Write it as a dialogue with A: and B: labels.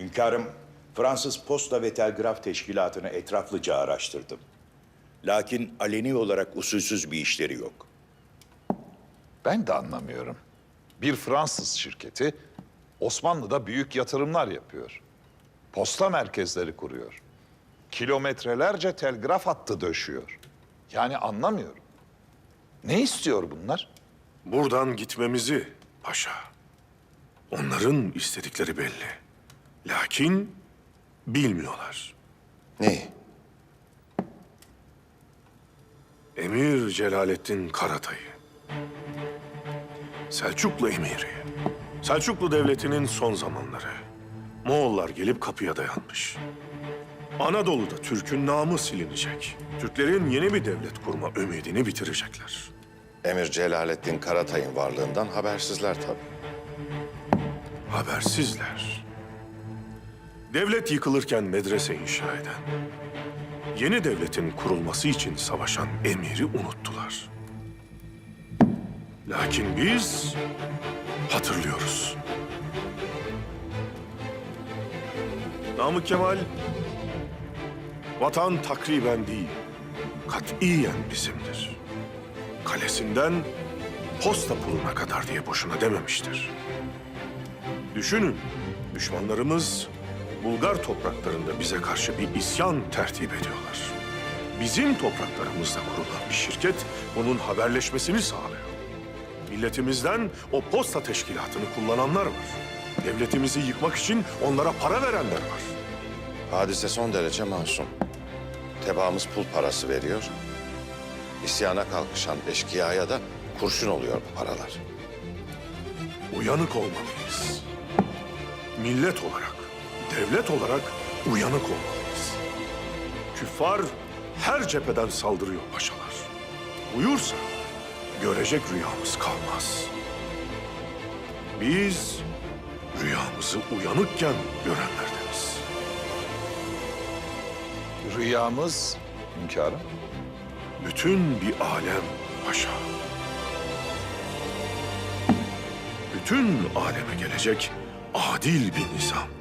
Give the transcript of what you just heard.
A: Hünkârım, Fransız Posta ve Telgraf Teşkilatı'nı etraflıca araştırdım. Lakin aleni olarak usulsüz bir işleri yok.
B: Ben de anlamıyorum. Bir Fransız şirketi Osmanlı'da büyük yatırımlar yapıyor. Posta merkezleri kuruyor. Kilometrelerce telgraf hattı döşüyor. Yani anlamıyorum. Ne istiyor bunlar?
C: Buradan gitmemizi paşa. Onların istedikleri belli. Lakin bilmiyorlar.
D: Neyi?
C: Emir Celaleddin Karatay'ı. Selçuklu emiri. Selçuklu devletinin son zamanları. Moğollar gelip kapıya dayanmış. Anadolu'da Türk'ün namı silinecek. Türklerin yeni bir devlet kurma ümidini bitirecekler.
D: Emir Celaleddin Karatay'ın varlığından habersizler tabii.
C: Habersizler. Devlet yıkılırken medrese inşa eden, yeni devletin kurulması için savaşan emiri unuttular. Lakin biz hatırlıyoruz. Namık Kemal, vatan takriben değil, katiyen bizimdir. Kalesinden posta puluna kadar diye boşuna dememiştir. Düşünün, düşmanlarımız Bulgar topraklarında bize karşı bir isyan tertip ediyorlar. Bizim topraklarımızda kurulan bir şirket bunun haberleşmesini sağlıyor. Milletimizden o posta teşkilatını kullananlar var. Devletimizi yıkmak için onlara para verenler var.
D: Hadise son derece masum. Tebaamız pul parası veriyor. İsyana kalkışan eşkıyaya da kurşun oluyor bu paralar.
C: Uyanık olmalıyız. Millet olarak, devlet olarak uyanık olmalıyız. Küffar her cepheden saldırıyor paşalar. Buyursa görecek rüyamız kalmaz. Biz rüyamızı uyanıkken görenlerdeniz.
B: Rüyamız hünkârım.
C: Bütün bir alem paşa. Bütün aleme gelecek adil bir nizam.